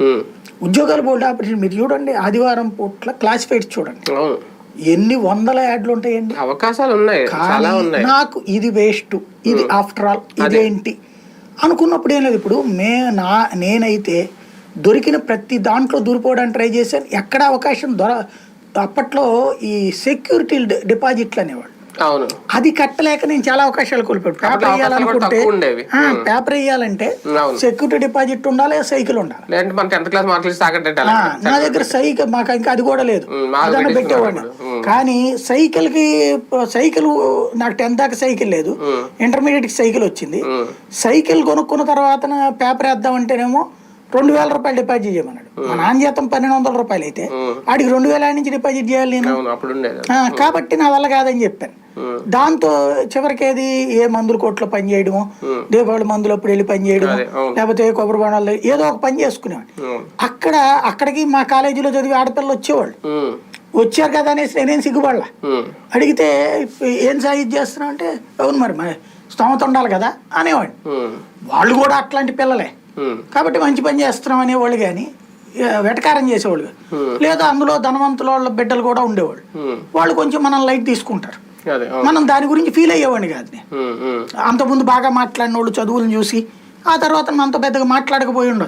ఉమ్. ఉద్యోగాలు బోల్డ్ ఆపర్చునిటీ మీరు చూడండి ఆదివారం పూట్ల క్లాసిఫైడ్స్ చూడండి. ఎన్ని వందల యాడ్లు ఉంటాయండి? అవకాశాలు ఉన్నాయి చాలా ఉన్నాయి. నాకు ఇది వేస్ట్ ఇది ఆఫ్టర్ ఆల్ ఇదేంటి? అనుకున్నప్పుడు ఏం లేదు ఇప్పుడు మే నా నేనైతే దొరికిన ప్రతి దాంట్లో దూరిపోవడానికి ట్రై చేశాను. ఎక్కడ అవకాశం దొర అప్పట్లో ఈ సెక్యూరిటీ డిపాజిట్లు అనేవాళ్ళు. అవును అది కట్టలేక నేను చాలా అవకాశాలు కోల్పోయాను పేపర్ వేయాలనుకుంటే. పేపర్ వేయాలంటే. సెక్యూరిటీ డిపాజిట్ ఉండాలి సైకిల్ ఉండాలి మన టెన్త్ క్లాస్ మార్కులు నా దగ్గర సైకిల్ మాకు ఇంకా అది కూడా లేదు అదన్నా పెట్టేవాడిని. కానీ సైకిల్కి సైకిల్ నాకు టెన్త్ దాకా సైకిల్ లేదు. ఇంటర్మీడియట్కి సైకిల్ వచ్చింది. సైకిల్ కొనుక్కున్న తర్వాత పేపర్ వేద్దామంటేనేమో రెండు వేల రూపాయలు డిపాజిట్ చేయమన్నాడు మా నాన్న జీతం పన్నెండు వందల రూపాయలు అయితే. ఆడికి రెండు వేల నుంచి డిపాజిట్ చేయాలి నేను కాబట్టి నా వల్ల కాదని చెప్పాను. దాంతో చివరికి ఏది ఏ మందుల కోట్లో పని చేయడము. దీపావళి మందులు అప్పుడు వెళ్ళి పని అవును. లేకపోతే కొబ్బరి బొండాలు ఏదో ఒక పని చేసుకునేవాడు. అక్కడ అక్కడికి మా కాలేజీలో చదివి ఆడపిల్లలు వచ్చేవాళ్ళు. వచ్చారు కదా అనేసి నేనేం సిగ్గుపడలా. అడిగితే ఏం సాయం చేస్తున్నావు అంటే అవును మరి మరి స్తోమత ఉండాలి కదా అనేవాడు. వాళ్ళు కూడా అట్లాంటి పిల్లలే. కాబట్టి మంచి పని చేస్తున్నాం అనేవాళ్ళు కానీ వెటకారం చేసేవాళ్ళు. Hmm. లేదా అందులో ధనవంతుల వాళ్ళ బిడ్డలు కూడా ఉండేవాళ్ళు ఉమ్. వాళ్ళు కొంచెం మనం లైట్ తీసుకుంటారు మనం దాని గురించి ఫీల్ అయ్యేవాడిని కాదు. ఉమ్. అంతకుముందు బాగా మాట్లాడిన వాళ్ళు చదువులను చూసి ఆ తర్వాత మనతో పెద్దగా మాట్లాడకపోయి ఉండొచ్చు